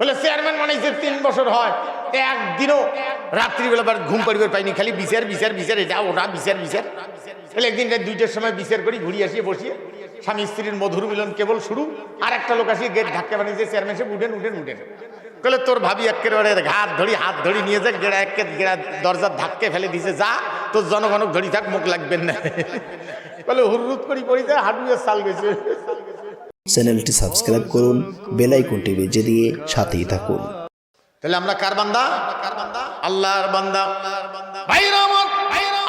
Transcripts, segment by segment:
বলে চেয়ারম্যান যে তিন বছর হয়। একদিনও রাত্রিবেলা ঘুম পরিবার পাইনি, খালি বিচার বিচার বিচার, এটা ওটা বিচার বিচার। বলে একদিন দুইটার সময় বিচার করি, ঘুরি আসিয়ে বসিয়ে। স্বামী স্ত্রীর মধুর মিলন কেবল শুরু, আর একটা লোক আসিয়ে গেট ধাক্কা বানিয়েছে চেয়ারম্যান সে উঠেন উঠেন উঠেন। বলে তোর ভাবি একেবারে ঘাট ধরি, হাত ধরি নিয়ে যায় গেড়া একে গেড়া দরজার ধাক্কে ফেলে দিছে, যা, তোর জনগণক ধরি থাক, মুখ লাগবেন না। বলে হুরুত করি, পড়ি যায় হাঁটুয়ে সাল গেছে। চ্যানেলটি সাবস্ক্রাইব করুন, বেল আইকনটি বেজে দিয়ে সাথেই থাকুন। তাহলে আমরা কার বান্দা? আল্লাহর বান্দা।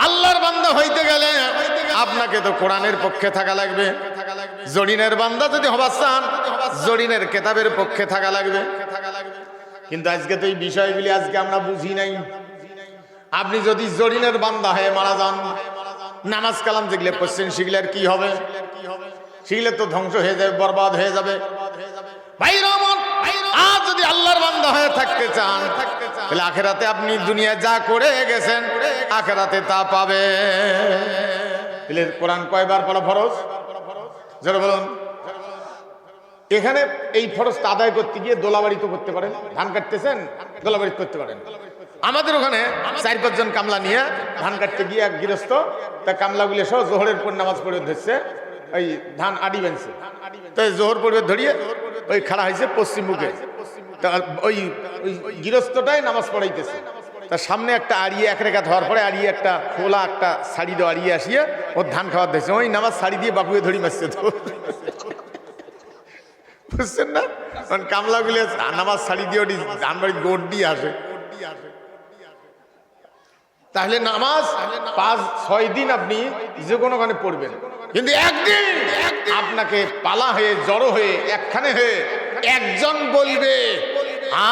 আল্লাহর বান্দা হইতে গেলে আপনাকে তো কোরআনের পক্ষে থাকা লাগবে। জরিনের বান্দা যদি হবার চান, জরিনের কেতাবের পক্ষে থাকা লাগবে। কিন্তু আজকে তো এই বিষয়গুলি আজকে আমরা বুঝি নাই। আপনি যদি জরিনের বান্দা হয়ে মারা যান, নামাজ কালাম যেগুলো পশ্চিম শিখলে আর কি হবে? শিখলে তো ধ্বংস হয়ে যাবে বরবাদ হয়ে যাবে। ভাইরা আমার, আর যদি আল্লাহর বান্দা হয়ে থাকতে চান তাহলে আখেরাতে আপনি দুনিয়া যা করে গেছেন আখেরাতে তা পাবে তাহলে কোরআন কয়বার পড়া ফরজ? যারা বলুন। এখানে এই ফরজটা আদায় করতে গিয়ে দোলাবাড়ি তো করতে পারেন। ধান কাটতেছেন দোলাবাড়ি করতে পারেন। আমাদের ওখানে চার পাঁচজন কামলা নিয়ে ধান কাটতে গিয়ে এক গৃহস্থ তা কামলাগুলি সহ জোহরের পর নামাজ পড়ে ধরছে। ওই ধান আডি বানছে। তো জোহর পড়বে ধরিয়ে ওই খাড়া হয়েছে পশ্চিম মুখে ওই ওই গৃহস্থটাই নামাজ পড়াইতেছে। তার সামনে একটা আড়িয়ে এক রেখা ধোয়ার পরে আড়িয়ে একটা খোলা একটা শাড়ি দেওয়া আড়িয়ে আসিয়ে ওর ধান খাওয়ার দিয়েছে। ওই নামাজ শাড়ি দিয়ে বাকুয়ে ধরি মারছে তো। বুঝছেন না? কারণ কামলাগুলি নামাজ শাড়ি দিয়ে ওটি ধান বাড়ি গোট দিয়ে আসে। তাহলে নামাজ পাঁচ ছয় দিন আপনি যে কোনো ওখানে পড়বেন। কিন্তু একদিন আপনাকে পালা হয়ে, জড়ো হয়ে, একখানে হয়ে একজন বলবে,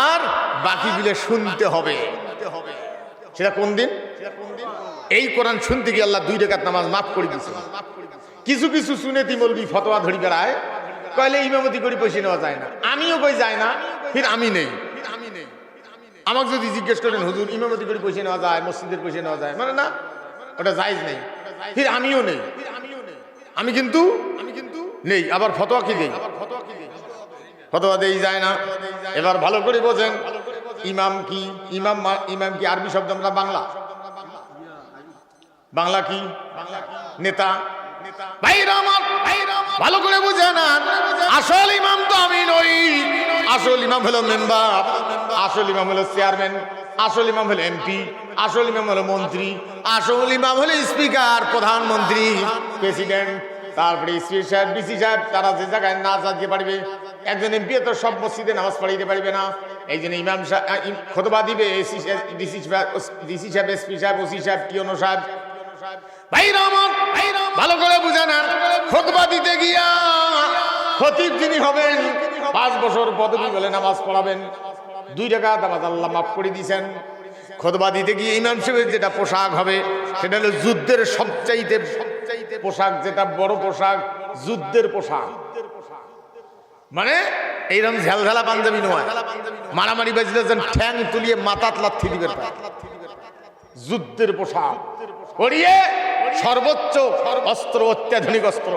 আর বাকিগুলো শুনতে হবে। সেটা কোন দিন? এই কোরআন শুনতে গিয়ে আল্লাহ দুই রেখাত নামাজ মাফ করে দিয়েছে কিছু কিছু শুনেতি বলবি ফতোয়া ধরি বেড়ায়, কইলে ইমামতি করি পয়সা নেওয়া যায় না। আমিও কই যায় না, ফির আমি নেই। আমাকে যদি জিজ্ঞেস করেন, হুজুর, ইমামতি করে পয়সা নেওয়া যায়, মসজিদের পয়সা নেওয়া যায়? মানে না, ওটা জায়জ নেই। ফির আমিও নেই। আমি কিন্তু আমি কিন্তু নেই আবার ফতোয়া কি দেই? ফতোয়া দেই? যায় না। এবার ভালো করে বোঝেন ইমাম কি? ইমাম ইমাম কি আরবি শব্দ আমরা বাংলা? বাংলা কি? নেতা। ভালো করে বুঝে না আসল ইমাম তো আমি নই। আসল ইমাম হলো মেম্বার। আসল ইমাম হলো চেয়ারম্যান। আসল ইমাম হলো এমপি, আসল ইমাম হলো মন্ত্রী, আসল ইমাম হলো স্পিকার, প্রধানমন্ত্রী, প্রেসিডেন্ট, তারপরে স্পিকার সাহেব, ডিসি সাহেব, তারা যে জায়গায় নাচ আজকে পারবে, একজন এমপি তো সব মসজিদে নামাজ পড়াইতে পারবে না। এই জন্য ইমাম সাহেব খোদবা দিবে ডিসি সাহেব ডিসি সাহেব, এসপি সাহেব, ওসি সাহেব টিওনো সাহেব। আমার ভালো করে বুঝান খোদবা দিতে গিয়া খতিব যিনি হবেন, পাঁচ বছর পদবি বলে নামাজ পড়াবেন। দুই টাকা নামাজ আল্লাহ মাফ করে দিয়েছেন। খোদবা দিতে গিয়ে ইমাম সাহেবের যেটা পোশাক হবে, সেটা হলো যুদ্ধের সবচাইতে সবচাইতে পোশাক, যেটা বড় পোশাক, যুদ্ধের পোশাক। মানে এইরকম ঝালঝালা পাঞ্জাবি নয়। মারামারি বাজলে যেন ঠ্যাং তুলিয়ে মাথাত লাথি দিবেন যুদ্ধের পোশাক। পরিয়ে সর্বোচ্চ অস্ত্র, অত্যাধুনিক অস্ত্র।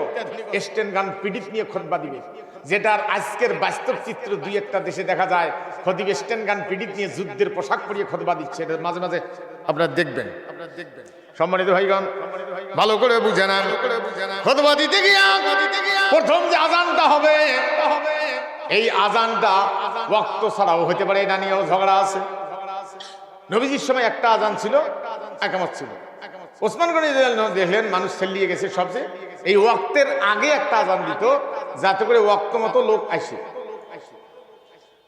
স্টেন গান পিডিত নিয়ে খোদবা দিবে। যেটার আজকের বাস্তব চিত্র দুই একটা দেশে দেখা যায়। খদিব স্টেন গান পিডিত নিয়ে যুদ্ধের পোশাক পরিয়ে খোদবা দিচ্ছে। এটা মাঝে মাঝে আপনারা দেখবেন। সম্মানিত ভাইগণ, ভালো করে বুঝে নেন। খোদবা দিতে গিয়া প্রথম যে আজানটা হবে, এই আজানটা ওয়াক্ত ছাড়াও হতে পারে। এটা নিয়েও ঝগড়া আছে। নবীজির সময় একটা আজান ছিল একামত ছিল। ওসমান গনি দেখলেন মানুষ ছেলিয়ে গেছে সবচেয়ে এই ওয়াক্তের আগে একটা আজান দিত, যাতে করে ওয়াক্ত মতো লোক আসে।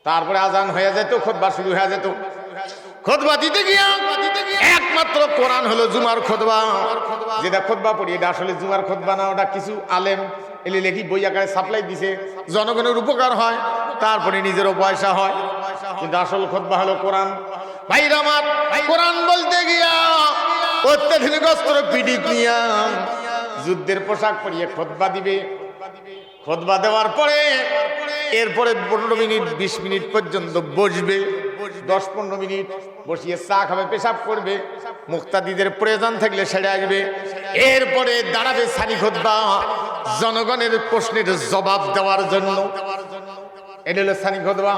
তারপরে আজান হয়ে যেত, খোদবা শুরু হয়ে যেত। খোদবা দিতে গিয়া একমাত্র কোরআন হলো জুমার খোদবা। যেটা খোদবা পড়ি, এটা আসলে জুমার খোদবা না, ওটা কিছু আলেম এলে লেখি বই আকারে সাপ্লাই দিছে। জনগণের উপকার হয়, তারপরে নিজেরও পয়সা হয়। কিন্তু আসল খোদবা হলো কোরআন। ভাইরা আমার, কোরআন বলতে গিয়া অত্যাধুনিক অস্ত্র পিডিত নিয়া যুদ্ধের পোশাক পরিয়ে খোদবা দিবে। খোদবা দেওয়ার পরে এরপরে পনেরো মিনিট, বিশ মিনিট পর্যন্ত বসবে। দশ পনেরো মিনিট বসিয়ে চা খাবে, পেশাব করবে। মুক্তাদিদের প্রয়োজন থাকলে সেরে আসবে। এরপরে দাঁড়াবে সানি খোদবা জনগণের প্রশ্নের জবাব দেওয়ার জন্য। এটা হলো সানি খোদবা।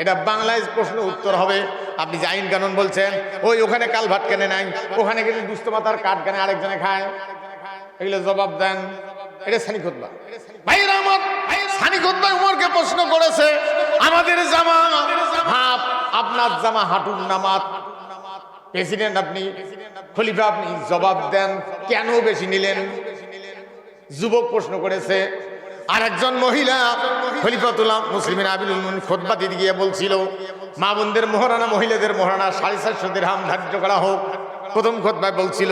এটা বাংলায় প্রশ্ন উত্তর হবে। আপনি যে আইন কানুন বলছেন, ওই ওখানে কাল ভাত কেনে নাই। ওখানে গেলে দুস্থ মাতার কাঠ কেনে আরেকজনে খায়। এগুলো জবাব দেন। এটা প্রশ্ন করেছে, আমাদের জামা আপনার জামা নামাত। প্রেসিডেন্ট আপনি, খলিফা আপনি জবাব দেন, কেন বেশি নিলেন? যুবক প্রশ্ন করেছে আর একজন মহিলা খলিফাতুল্লাহ মুসলিমের আবিরুল খোদবা দিদি গিয়ে বলছিল, মা বোনদের মহারানা, মহিলাদের মহারানা, সাড়ে চারশো দেড়হাম ধার্য করা হোক। প্রথম খোদবায় বলছিল,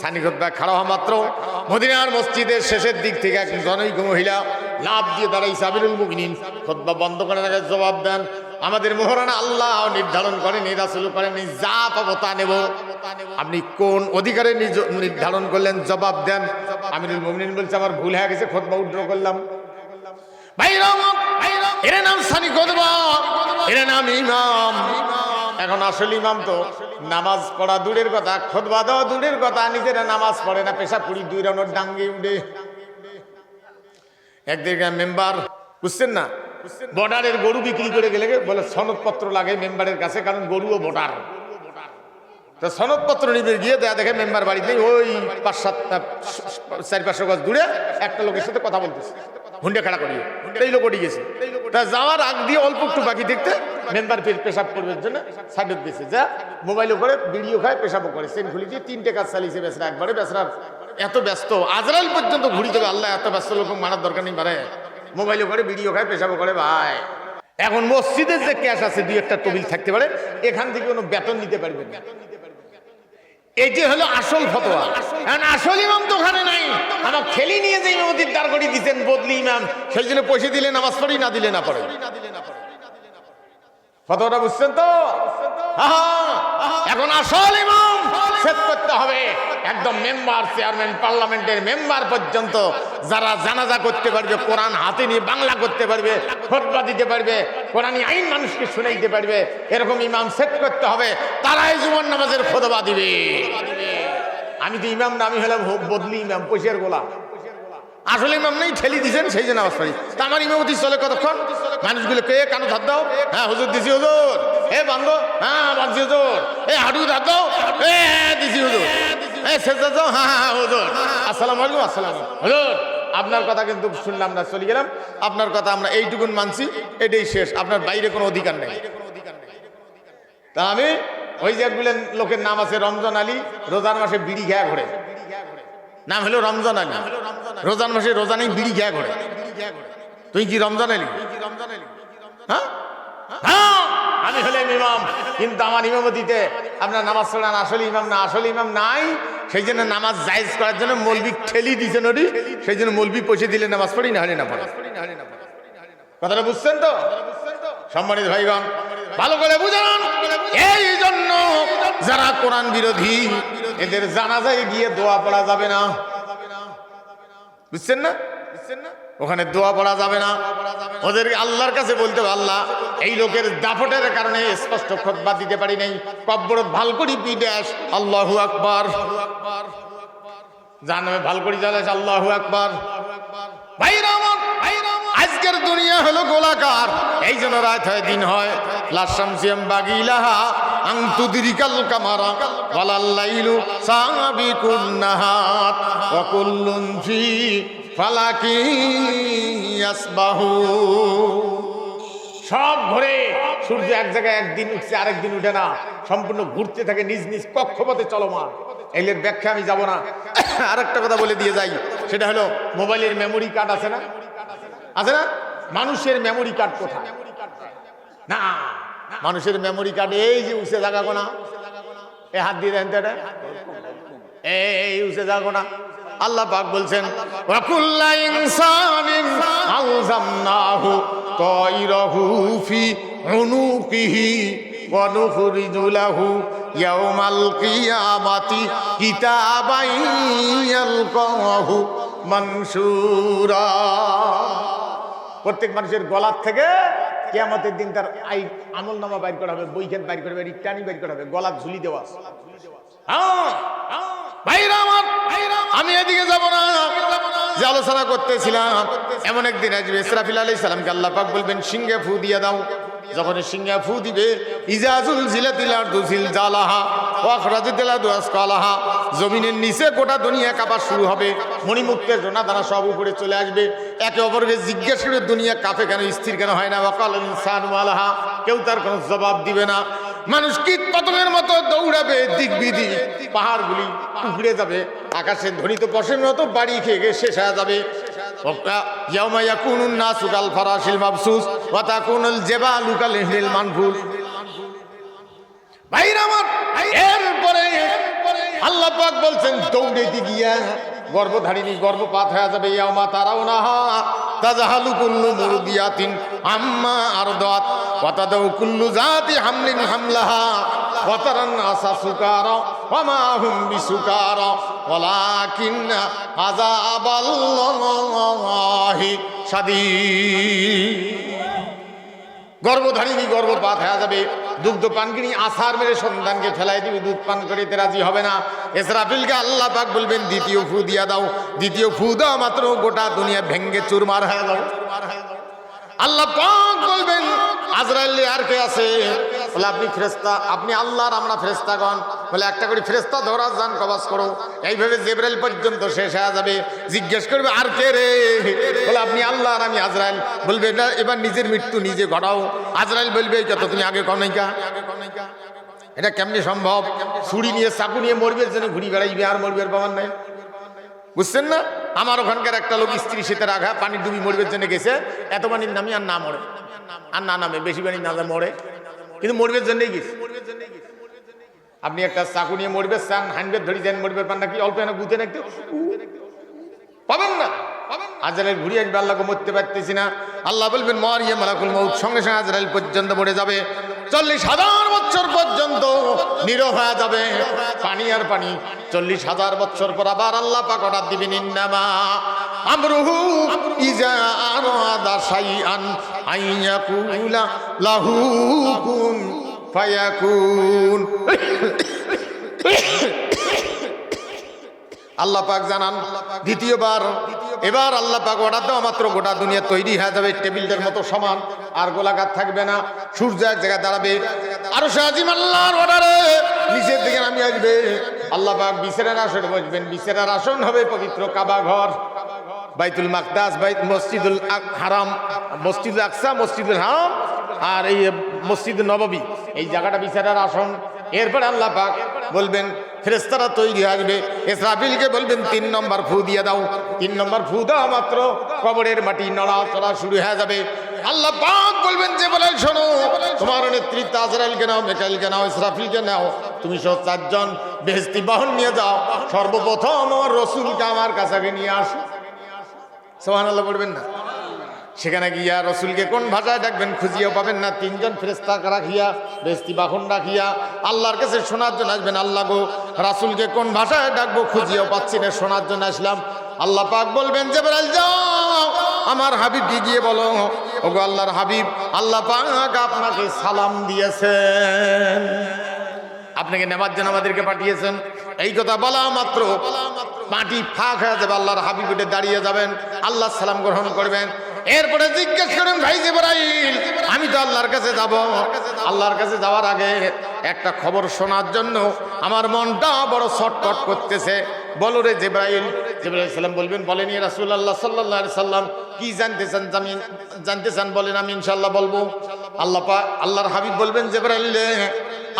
সানি খোদবায় খাড়া হওয়া মাত্র। মদিনার মসজিদের শেষের দিক থেকে একজন জনৈক মহিলা লাভ দিয়ে দাঁড়াইছে আবিরুল মুমিনিন। খোদবা বন্ধ করে তাকে জবাব দেন, আমাদের মহারানা আল্লাহ নির্ধারণ করেন, রাসুল করেন যা পাবো তা নেব। আপনি কোন অধিকারে নির্ধারণ করলেন? জবাব দেন, আমিরুল মুমিনিন বলছে, আমার ভুল হয়ে গেছে, খোদবা উড্র করলাম। নাম খোদবা এখন আসলে ইমাম তো নামাজ পড়া দূরের কথা, খোদবা দেওয়া দূরের কথা, নিজেরা নামাজ পড়ে না পেশা পুরি দুই রাউন্ড ডাঙ্গে উঠে। একদিকে মেম্বার, বুঝছেন না? বর্ডারের গরু বিক্রি করে গেলে বলে, সনদপত্র লাগে মেম্বারের কাছে, কারণ গরুও ভোটার তো সনদপত্র নিবে, গিয়ে দেয়া দেখে মেম্বার বাড়িতে ওই পাঁচ সাত চারি পাঁচশো গজ দূরে একটা লোকের সাথে কথা বলতেছে। হুন্ডে খেলা করিয়ে। এই লোক ওটি গেছে। তা যাওয়ার আগ দিয়ে অল্প একটু বাকি দেখতে মেম্বার পেশাব করবার জন্য সাইডত গেছে যা মোবাইলও করে, ভিডিও খায়, পেশাবও করে। সেন খুলি দিয়ে তিনটে কাজ চালিয়েছে বেসরা একবারে বেসরা এত ব্যস্ত। আজরাইল পর্যন্ত ঘুরি দেবে আল্লাহ এত ব্যস্ত লোক মারার দরকার নেই বারে মোবাইলও করে, ভিডিও খায় পেশাবও করে, ভাই। এখন মসজিদের যে ক্যাশ আছে, দুই একটা টেবিল থাকতে পারে, এখান থেকে কোনো বেতন নিতে পারবে না। এটি হলো আসল ফতোয়া। কারণ আসল ইমাম তো ওখানে নাই। আমার ঠেলি নিয়ে যে ইমামতির দিচ্ছেন বদলি ইমাম, সেই জন্য পয়সা দিলে নামাজ পড়ি, না দিলে না পড়ে। ফতোয়াটা বুঝছেন তো? এখন আসল ইমাম সেট করতে হবে। একদম মেম্বার, চেয়ারম্যান, পার্লামেন্টের মেম্বার পর্যন্ত যারা জানাজা করতে পারবে, কোরআন হাতে নিয়ে বাংলা করতে পারবে খোটবা দিতে পারবে, কোরআন আইন মানুষকে শুনে দিতে পারবে, এরকম ইমাম সেট করতে হবে, তারাই জীবন নামাজের খোদবা দিবে। আমি তো ইমাম নামি হলাম বদলি ইমাম পয়সার গোলাম। আসলে ইমাম নেই, ঠেলি দিছেন, সেই জন্য আওয়াজ পাই তা আমার ইমামতি চলে কতক্ষণ? মানুষগুলো কে কানো ধার দাও। হ্যাঁ হুজুর, দিছি হুজুর। এ, বান্ধ। হ্যাঁ বান্ধছি হুজুর। এ হাডু ধার দাও। এ হ্যাঁ দিছি হুজুর। এ, শেষ দাও। হ্যাঁ হ্যাঁ হুজুর। আসসালামু আলাইকুম, আসসালাম হুজুর, আপনার কথা কিন্তু শুনলাম না, চলে গেলাম। আপনার কথা আমরা এইটুকুন মানছি, এটাই শেষ। আপনার বাইরে কোনো অধিকার নেই। তা আমি ওই যে লোকের নাম আছে রমজান আলী, রোজার মাসে বিড়ি খেয়া ঘোরে। নাম হলো রমজান আলী। রোজান মাসে রোজানেই বিড়ি খেয়া ঘোরে তুই কি রমজান আলী? হ্যাঁ? হ্যাঁ, আমি হলাম ইমাম কিন্তু আমার ইমামতিতে আপনার নামাজ পড়ান আসলে ইমাম না আসলে ইমাম নাই। সেই জন্য নামাজ জায়েজ করার জন্য মলবি ঠেলি দিছে নদী। সেই জন্য মলবি পয়সা দিলে নামাজ পড়ি না হলে না পড়ে। কথাটা বুঝছেন তো? সম্মানিত ভাইগণ ভালো করে বুঝান। এই জন্য যারা কোরআন বিরোধী এদের জানাজায় গিয়ে দোয়া পড়া যাবে না। বুঝছেন না? বুঝছেন না ওখানে দোয়া পড়া যাবে না। ওদের আল্লাহর কাছে বলতে আল্লাহ, এই লোকের দাপটের কারণে স্পষ্ট খোদবা দিতে পারি নাই। কব্বর ভালো করি পিডাস আল্লাহু আকবার। জানাবে ভালো করি চালাস আল্লাহু আকবার। আজকের দুনিয়া হলো গোলাকার। এই জন্য রাত হয়, দিন হয়। লাশাম লাশামসিয়াম বাগিলাহা। সব ঘুরে সূর্য এক জায়গায় একদিন উঠছে আরেক দিন উঠে না। সম্পূর্ণ ঘুরতে থাকে নিজ নিজ কক্ষপথে চলমান। এগুলোর ব্যাখ্যা আমি যাব না। আরেকটা কথা বলে দিয়ে যাই, সেটা হলো মোবাইলের মেমোরি কার্ড আছে না? আছে না? মানুষের মেমোরি কার্ড কোথায়? না। মানুষের মেমোরি কার্ড এই যে উসে জায়গা কোনা এ হাত দিয়ে দেন তো এটা। এই উসে জায়গা কোনা আল্লাহ পাক বলছেন ওয়াকুল্লা ইনসানিন আলজামনাহু তাইরাহু ফি উনুকিহি ওয়া নুখরিজু লাহু ইয়াউমাল কিয়ামাতি কিতাবান ইয়ালকাহু মানসুরা প্রত্যেক মানুষের গলার থেকে কেয়ামতের দিন তার আই আমল নামা বাইর করা হবে বইখান বাইর করা হবে রিটানি বাইর করা হবে গলা ঝুলি দেওয়া। হ্যাঁ, আমি এদিকে যাব না যে আলোচনা করতেছিলাম এমন একদিন আসবে ইসরাফিল আলী সালামকে আল্লাহ পাক বলবেন সিংহে ফু দিয়ে দাও যখন সিংহে ফু দিবে ইজাজুল জিলাতিলার দুজিল জালাহা জমিনের নিচে গোটা দুনিয়া কাপা শুরু হবে। মণিমুক্তের জোনা তারা সব উপরে চলে আসবে। একে অপরকে জিজ্ঞেস করে দুনিয়া কাপে কেন, স্থির কেন হয় না? ওয়াকাল ইনসান ওয়ালাহা। কেউ তার কোনো জবাব দিবে না। মানুষ কীট পতঙ্গের মতো দৌড়াবে দিক বিধি পাহাড়গুলি উপড়ে যাবে। আকাশে ধ্বনিত পশের মতো বাড়ি খেয়ে গিয়ে শেষ হয়ে যাবে। ইয়াউমা ইয়াকুনুন নাসু কাল ফারাশিল মাবসুস ওয়া তাকুনুল জিবালু কাল ইহলিল মানফুল ভাইরা আমার এরপরে আল্লাহ পাক বলছেন দৌড়ে দি গিয়া গর্ভধারিণী গর্ভপাত হয়ে যাবে ইয়ামা তারাও না তাজাহালু কুল্লু মুরদিয়াতিন আম্মা আরদাত ওয়াতাদাউ কুল্লু জাতি হামলিন হামলাহা ওয়াতারান আসা সুকারা ওয়ামা হুম বিসুকারা ওয়ালাকিন আযাবাল্লাহি গর্ভধারিণী গর্ভপাত হয়ে যাবে। দুগ্ধ পানকিনি আসার মেরে সন্তানকে ফেলাই দিবে, দুধ পান করিতে রাজি হবে না। এসরাফিলকে আল্লাহ পাক বলবেন, দ্বিতীয় ফু দিয়া দাও। দ্বিতীয় ফু দাও মাত্র, গোটা দুনিয়া ভেঙ্গে চুরমার হয়ে যাও আল্লাহ পাক বলবেন, আজরাইল আর কে আছে? আপনি ফেরেস্তা আপনি আল্লাহর আমরা ফেরেস্তাগণ বলে একটা করে ফেরেস্তা ধরা যান কবাস করো। এইভাবে জেবরাইল পর্যন্ত শেষ হয়ে যাবে। জিজ্ঞেস করবে, আর কে রে? বলে, আপনি আল্লাহ আর আমি আজরাইল। বলবে এটা এবার নিজের মৃত্যু নিজে ঘটাও। আজরাইল বলবে, এই কত তুমি আগে কনাইকা এটা কেমনি সম্ভব? ছুরি নিয়ে, চাকু নিয়ে মরবে, যেন ঘুরি বেড়াইবে, আর মরবে পাওয়ার নাই। বুঝছেন না? আমার ওখানকার একটা লোক স্ত্রী শীতের আঘা পানি ডুবি মরবের জন্য গেছে, এত পানির নামি আর না মরে। আর না নামে, বেশি পানি না মরে। কিন্তু মরবের জন্যই গেছে। আপনি একটা চাকু নিয়ে মরবে, চান হানবের ধরি যান মরবে, পান নাকি অল্প এনে গুতে নাকি? পাবেন না। আজরাইল ঘুরিয়ে আসবে, আল্লাহকে মরতে পারতেছি না। আল্লাহ বলবেন, মর ইয়ে মালাকুল মৌত সঙ্গে সঙ্গে আজরাইল পর্যন্ত মরে যাবে। চল্লিশ হাজার বছর পর্যন্ত নিরো হয়ে যাবে। পানি আর পানি। চল্লিশ হাজার বছর পর আবার আল্লাহ পাক অর্ডার দিবেন আমরুহু ইজা আরাদা শাইআন আইয়াকুলা লাহু কুন ফায়াকুন। আল্লাহ পাক জানান, দ্বিতীয়বার, এবার আল্লাহ পাক অর্ডার দেওয়া মাত্র গোটা দুনিয়া তৈরি হয়ে যাবে টেবিলটার মতো সমান, আর গোলাঘাত থাকবে না। সূর্য এক জায়গায় দাঁড়াবে। আরও শাহিম আল্লাহর অর্ডারে নিচের দিকে নামি আসবে। আল্লাহ পাক বিছেরার আসনে বসবেন। বিছেরার আসন হবে পবিত্র কাবা ঘর। বাইতুল মাকদাস, বাইত মসজিদুল হারাম, মসজিদুল আকসা, মসজিদুল হারাম, আর এই মসজিদ নববী। এই জায়গাটা বিচারার আসন। এরপরে আল্লাহ পাক বলবেন ফেরেস্তারা তৈরি আসবে। এসরাফিলকে বলবেন, তিন নম্বর ফু দিয়ে দাও। তিন নম্বর ফু দাও মাত্র। কবরের মাটি নড়া চড়া শুরু হয়ে যাবে। আল্লাহ পাক বলবেন, যে বলে শোনো, তোমার নেতৃত্ব আজরাইলকে নাও, মেকাইলকে নাও, ইসরাফিলকে নাও। তুমি সব চারজন বেহস্তি বাহন নিয়ে যাও। সর্বপ্রথম আমার রসুলকে আমার কাছে নিয়ে আসো। সোহান আল্লাহ পড়বেন না। সেখানে গিয়া রসুলকে কোন ভাষায় ডাকবেন খুঁজিয়েও পাবেন না। তিনজন ফেরেস্তা রাখিয়া বেস্তি বাখন রাখিয়া, আল্লাহর কাছে শোনার জন্য আসবেন। আল্লাহ গো, রাসুলকে কোন ভাষায় ডাকবো খুঁজিয়েও পাচ্ছি না, শোনার জন্য আসলাম। আল্লাহ পাক বলবেন যে বেড়াল যাও, আমার হাবিবকে গিয়ে বলো। ওগো আল্লাহর হাবিব, আল্লাহ পাক আপনাকে সালাম দিয়েছেন। আপনাকে নেবার জন্য আমাদেরকে পাঠিয়েছেন। এই কথা বলা মাত্র বলা মাত্র। মাটি ফাঁক হয়ে যাবে, আল্লাহর হাবিব উঠে দাঁড়িয়ে যাবেন, আল্লাহ সালাম গ্রহণ করবেন। এরপরে জিজ্ঞেস করেন, ভাই জিবরাইল, আমি তো আল্লাহর কাছে যাব। আল্লাহর কাছে যাওয়ার আগে একটা খবর শোনার জন্য আমার মনটা বড় ছটপট করতেছে। বলো রে জিব্রাইল। জিব্রাইল সাল্লাম বলবেন, বলেন ইয়া রাসূলুল্লাহ সাল্লাল্লাহু সাল্লাম, কি জানতে চান আমি জানতে চান বলেন, আমি ইনশাল্লাহ বলব। আল্লাহ আল্লাহর হাবিব বলবেন, জিব্রাইল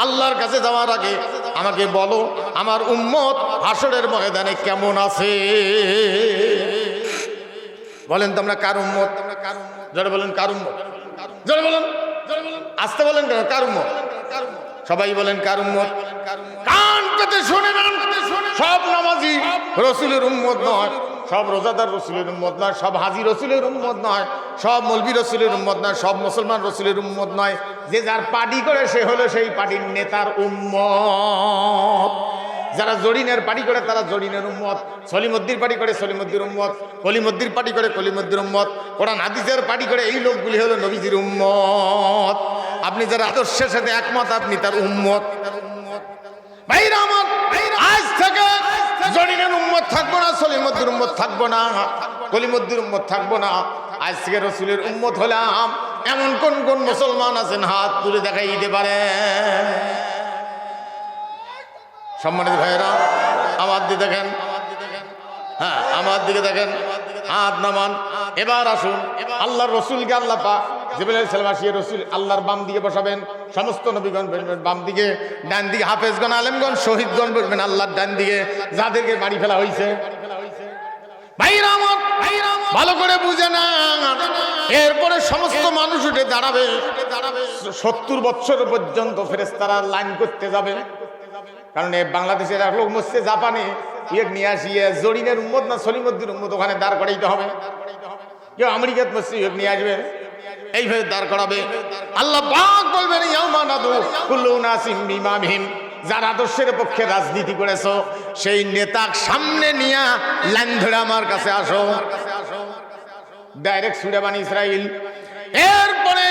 আল্লাহর কাছে যাওয়ার আগে আমাকে বলো, আমার উম্মত হাসরের ময়দানে কেমন আছে? বলেন তোমরা কার উম্মত? জোরে বলেন, কার উম্মত? জোরে বলেন আসতে বলেন কেন, কার উম্মত? সবাই বলেন, কার উম্মত? কান পেতে শুনে সব নামাজি, রসুলের উম্মত নয়। সব রোজাদার রসুলের উম্মত নয়, সব হাজি রসুলের উম্মত নয়, সব মলবি রসুলের উম্মত নয়, সব মুসলমান রসুলের উম্মত নয়। যে যার পার্টি করে সে হলো সেই পার্টির নেতার উম্মত। যারা জরিনের পার্টি করে তারা জরিনের উম্মত। সলিমদ্দির পার্টি করে সলিমদ্দির উম্মত। কলিমদ্দির পার্টি করে কলিমদ্দির উম্মত। কোরআন হাদিসের পার্টি করে এই লোকগুলি হলো নবীজির উম্মত। আপনি যারা আদর্শের সাথে একমত, আপনি তার উম্মত ভাইরা আমার আজ থেকে জরিনের উম্মত থাকব না সলিমদ্দির উম্মত থাকব না কলিমদ্দির উম্মত থাকব না। আজ থেকে রসুলের উম্মত হলাম, এমন কোন কোন মুসলমান আছেন, হাত তুলে দেখাই দিতে পারেন সম্মানিত ভাইয়েরা, আমার দিকে দেখেন। হ্যাঁ আমার দিকে দেখেন। হাত নামান। এবার আসুন, আল্লাহর রসুলকে আল্লাহ জিবুল আল্লাহর বাম দিকে বসাবেন, সমস্ত নবীগণ বসবেন বাম দিকে, ডান দিকে হাফেজগণ, আলেমগণ, শহীদগণ বসবেন আল্লাহর ডান দিকে, যাদেরকে বাড়ি ফেলা হয়েছে ভালো করে বুঝে না। এরপরে সমস্ত মানুষ উঠে দাঁড়াবে। সত্তর বছর পর্যন্ত ফেরেস্তারা লাইন করতে যাবে। কারণ বাংলাদেশের এক লোক মরছে জাপানে ইয়ে নিয়ে আসিয়ে জরিনের উম্মত না সলিমদ্দির উম্মত ওখানে দাঁড় করাইতে হবে। কেউ আমেরিকাত মরছে ইয়ে নিয়ে আসবে। এইভাবে দাঁড় করাবে। আল্লাহ পাক বলবেন, ইয়াউমা নাদু কুল্লু যার আদর্শের পক্ষে রাজনীতি করেছ, সেই নেতা সামনে নিয়ে লাইন ধরে আমার কাছে আসো। ডাইরেক্ট সুরে বানি ইসরাইল। এরপরে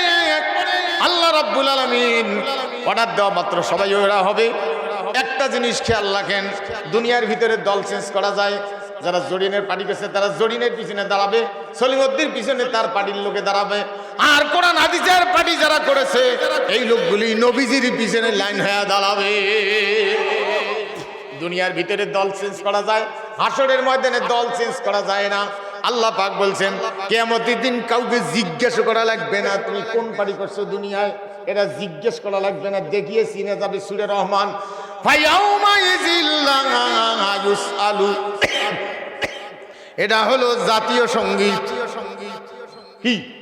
আল্লাহ রাব্বুল আলামিন অর্ডার দেওয়া মাত্র সবাই ওরা হবে। একটা জিনিস খেয়াল রাখেন, দুনিয়ার ভিতরে দল চেঞ্জ করা যায়। যারা জরিনের পার্টি করছে, তারা জরিনের পিছনে দাঁড়াবে। সলিমদ্দির পিছনে তার পার্টির লোকে দাঁড়াবে। আর কোরআন, হাদিসের পার্টি যারা করেছে, এই লোকগুলি নবীজির পিছনে লাইন হয়ে দাঁড়াবে। দুনিয়ার ভিতরে দল চেঞ্জ করা যায়, হাসরের ময়দানে দল চেঞ্জ করা যায় না। আল্লাহ পাক বলছেন কেমতের দিন কাউকে জিজ্ঞেস করা লাগবে না, তুমি কোন পার্টি করছ দুনিয়ায়? এটা জিজ্ঞেস করা লাগবে না, দেখিয়ে চিনে যাবে সুরে রহমান। এটা হলো জাতীয় সংগীত। কি?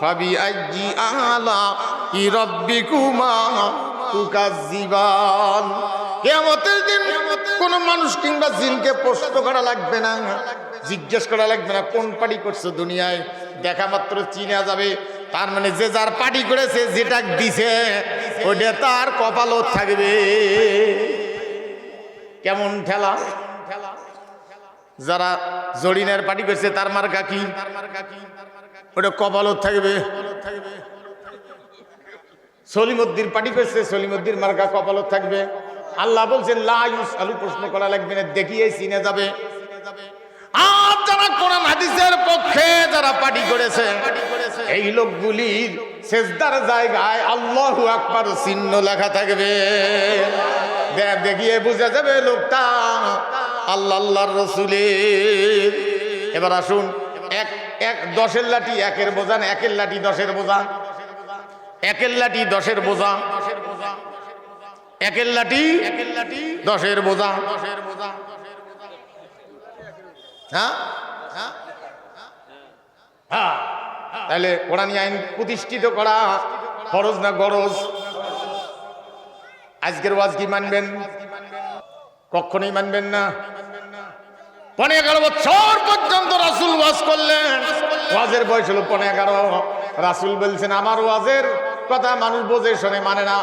ফাবিআইয়ি আলা রাব্বিকুমা তুকাজ্জিবান। কিয়ামতের দিন কোন মানুষ কিংবা জিনকে প্রশ্ন করা লাগবে না, জিজ্ঞেস করা লাগবে না, কোন পার্টি করছ দুনিয়ায়, দেখা মাত্র চিনা যাবে, তার মানে যে যার পার্টি করেছে যেটা দিছে ওটা তার কপালও থাকবে। কেমন ঠেলা? যারা জরিনের পার্টি করছে, তার মার্কা কি? ওটা কপালত থাকবে। সলিমদ্দির পার্টি করছে সলিমদ্দির মার্কা কপালত থাকবে। আল্লাহ বলছেন লাইস আলু প্রশ্ন করা লাগবে না দেখিয়ে চিনে যাবে। আর যারা কোরআন, হাদিসের পক্ষে যারা পার্টি করেছে, এই লোকগুলির শেষদার জায়গায় আল্লাহু আকবার চিহ্ন লেখা থাকবে। দেখিয়ে বুঝা যাবে লোকটা। আল্লাহ, আল্লাহর রসুলের। এবার আসুন এক দশের লাঠি, একের বোঝা না, একের লাঠি দশের বোঝা। একের লাঠি দশের বোঝা। একের লাঠি একের লাঠি দশের বোঝা। দশের হ্যাঁ? হ্যাঁ। তাহলে কোরআনী আইন প্রতিষ্ঠিত করা ফরজ না গরজ? আজকের ওয়াজ কি মানবেন? কখনোই মানবেন না। পনেরো এগারো বছর পর্যন্ত রাসুল ওয়াজ করলেন। ওয়াজের বয়স হলো পনেরো। এগারো রাসুল বলছেন, আমার ওয়াজের কথা মানুষ বোঝে, শোনে মানে না।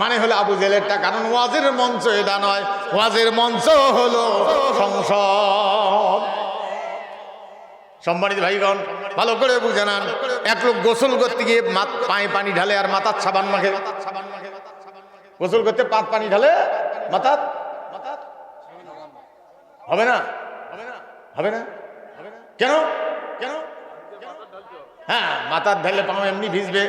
মানে হলো আবু জেলেরটা, কারণ ওয়াজের মঞ্চ এটা নয়। ওয়াজের মঞ্চ হলো সংসদ। সম্মানিত ভাইগণ, ভালো করে বুঝে নেন। এক লোক গোসল করতে গিয়ে পায়ে পানি ঢালে আর মাথার সাবান মাখে। গোসল করতে পাত পানি ঢালে মাথার হবে না? হবে না? কেন? কেন? হ্যাঁ মাথার ঢালে পাও এমনি ভিজবে।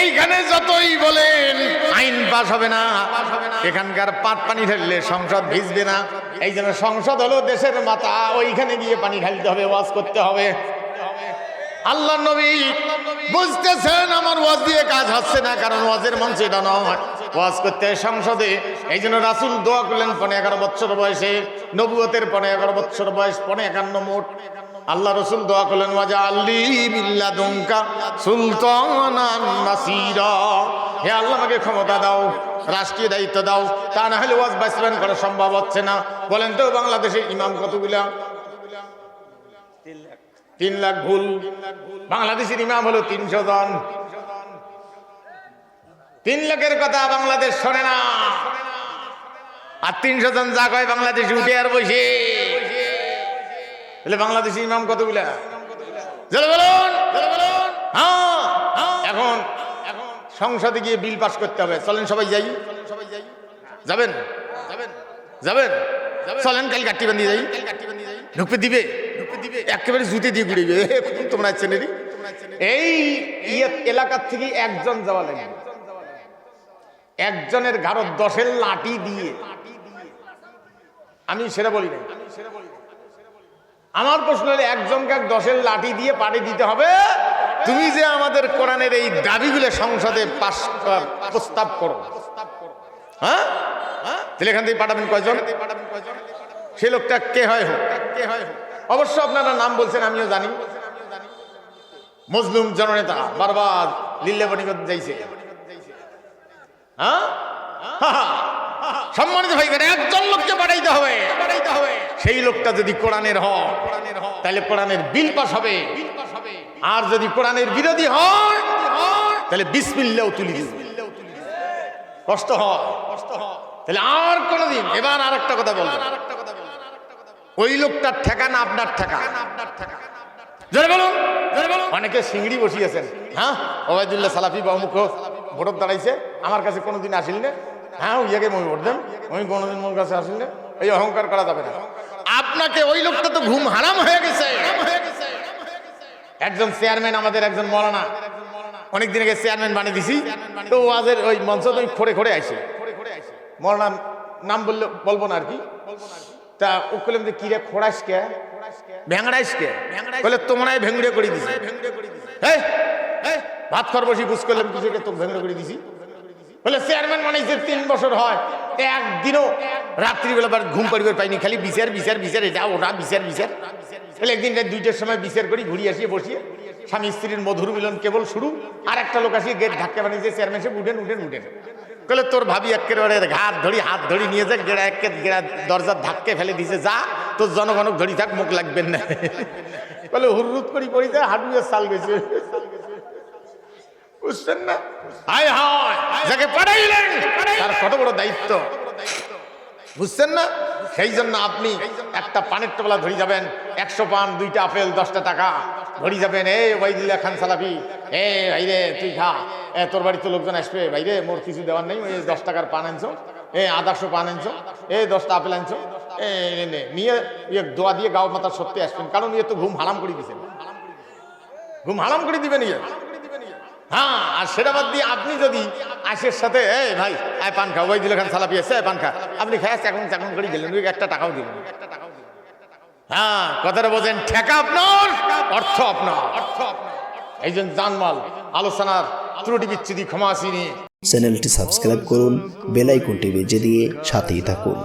এইখানে যতই বলেন, আইন পাস হবে না। এখানকার পাত পানি ঢাললে সংসদ ভিজবে না। এই জন্য সংসদ হলো দেশের মাথা, ওইখানে গিয়ে পানি ঢালতে হবে, ওয়াজ করতে হবে। আল্লাহ নবী বুঝতেছেন আমার ওয়াজ দিয়ে কাজ হচ্ছে না, কারণ ওয়াজের মঞ্চ এটা নয়। ওয়াজ করতে সংসদে। এই জন্য রাসুল দোয়া করলেন পনে এগারো বছর বয়সে, নবুয়তের পনে এগারো বছর বয়স, পনে একান্ন মোট আল্লাহ রসুল দোয়া করলেন ওয়াজা আল্লি মিল্লা দুঙ্কা সুলতানান নাসিরা। হে আল্লাহ, আমাকে ক্ষমতা দাও, রাষ্ট্রীয় দায়িত্ব দাও, তা না হলে ওয়াজ বাস্তবায়ন করা সম্ভব হচ্ছে না। বলেন তো, বাংলাদেশের ইমাম কতগুলা? তিন লাখ ভুল। বাংলাদেশের ইমাম হলো তিনশো জন। তিন লোকের কথা বাংলাদেশ শোনে না। আর তিনশো জন যা কয় বাংলাদেশ উঠে আর বসে। তাহলে বাংলাদেশি ইমাম কতগুলা? বলুন। হ্যাঁ এখন এখন সংসদে গিয়ে বিল পাস করতে হবে। চলেন সবাই যাই। সবাই যাই যাবেন? যাবেন? যাবেন চলেন, কাল কাটি বান্ধি যাই। ঢুকতে দিবে? দিবে একেবারে জুতে দিয়ে ঘুরিবে। তোমরা চেনেরি এই ইয়ে এলাকার থেকে একজন যাওয়া লাগবে। একজনের ঘাড়ত দশের লাঠি দিয়ে। আমি সেটা বলি নাই। আমার প্রশ্ন হলে, একজনকে এক দশের লাঠি দিয়ে পাড়ি দিতে হবে? তুমি যে আমাদের কোরআনের এই দাবিগুলো সংসদে পাশ প্রস্তাব করো। হ্যাঁ? তাহলে এখান থেকে পাঠাবেন কয়জন? সে লোকটা কে হয় হোক। কে হয় হোক অবশ্য আপনারা নাম বলছেন, আমিও জানি। মজলুম জননেতা, বারবার লিল্লে বনিগত যাইছে। হ্যাঁ? সম্মানিত ভাই একজন লোককে পাঠাইতে হবে। পাঠাইতে হবে সেই লোকটা যদি কোরআনের হয় তাহলে কোরআনের বিল পাস হবে। আর যদি কোরআনের বিরোধী হয় তাহলে বিসমিল্লাও তুলি কষ্ট হয় কষ্ট হয়। তাহলে আর কোনোদিন এবার আর একটা কথা বলব। ওই লোকটার ঠেকানা আপনার ঠেকা? জোরে বলুন জোরে বলুন। অনেকে সিংড়ি বসিয়েছেন। হ্যাঁ? ওবায়দুল্লাহ সালাফি বা ভোটত দাঁড়াইছে আমার কাছে কোনোদিন আসিল না। হ্যাঁ ইয়াকে মই ভোট দেন আমি কোনোদিন মোর কাছে আসিল না। এই অহংকার করা যাবে না। আপনাকে ওই লোকটা তো ঘুম হারাম হয়ে গেছে। একজন চেয়ারম্যান আমাদের একজন মরানা অনেকদিন আগে চেয়ারম্যান বানিয়ে দিছি। তো ওয়াজের ওই মঞ্চ তো খড়ে খড়ে আইসে মরানা নাম বললে বলব না আর কি। তা ও করলাম যে কিরে খোড়াইস কে? ভেংড়াইস কে? বলে তোমরাই ভেঙড়ে করে দিছি। এই, এই, ভাত খর বসি বুঝ করলাম কিছু তোকে ভেঙ্গুড়ে করে দিছি। বলে চেয়ারম্যান মানে যে তিন বছর হয়, একদিনও রাত্রিবেলা ঘুম পরিবার পাইনি, খালি বিচার বিচার বিচার, এটা ওটা বিচার বিচার। বলে, একদিন দুইটার সময় বিচার করি, ঘুরি আসিয়ে বসিয়ে, স্বামী স্ত্রীর মধুর মিলন কেবল শুরু, আর একটা লোক আসিয়ে গেট ধাক্কা বানিয়েছে চেয়ারম্যান সে উঠেন উঠেন উঠেন। বলে, তোর ভাবি একেবারে হাত ধরি হাত ধরি নিয়ে যা গেড়া একে, গেড়া দরজার ধাক্কে ফেলে দিছে, যা, তোর জনগণক ধরি থাক, মুখ লাগবেন না। বলে হুরুত করি, পড়ি যায় হাডুয়ের সাল গেছে। বুঝছেন না? হায় হায় যাকে পাঠাইলেন তার কত বড় দায়িত্ব? বুঝছেন না? সেই জন্য আপনি একটা পানের টোপলা ধরে যাবেন একশো পান দুইটা আপেল দশটা টাকা ধরে যাবেন। এ ওয়াইদুল্লাহ খান সালাফি এ ভাইরে তুই খা। এ তোর বাড়িতে লোকজন আসবে ভাইরে মোর কিছু দেওয়ার নেই ওই দশ টাকার পান আনছো এ আদারশো পান আনছো এ দশটা আপেল আনছো এ নে, নিয়ে ইয়ে দোয়া দিয়ে গাও মাতার সত্যি আসবেন কারণ ইয়ে তো ঘুম হারাম করে দিয়েছেন। ঘুম হারাম করে দিবেন ইয়ে। হ্যাঁ আর সেটা বাদ দিয়ে আপনি যদি আশের সাথে, এই ভাই, আয় পান খা ওই দিল খান সালাপি এসে পান খা। আপনি খায় এখন চাকুন করে গেলেন একটা টাকাও দিলেন হ্যাঁ কথাটা বোঝেন, ঠেকা আপনার, অর্থ আপনার অর্থ আপনার। এই জন্য জানমাল, আলোচনার ত্রুটি বিচ্ছুতি ক্ষমা আসিনি। চ্যানেলটি সাবস্ক্রাইব করুন, বেল আইকনটি বেজে দিয়ে সাথেই থাকুন।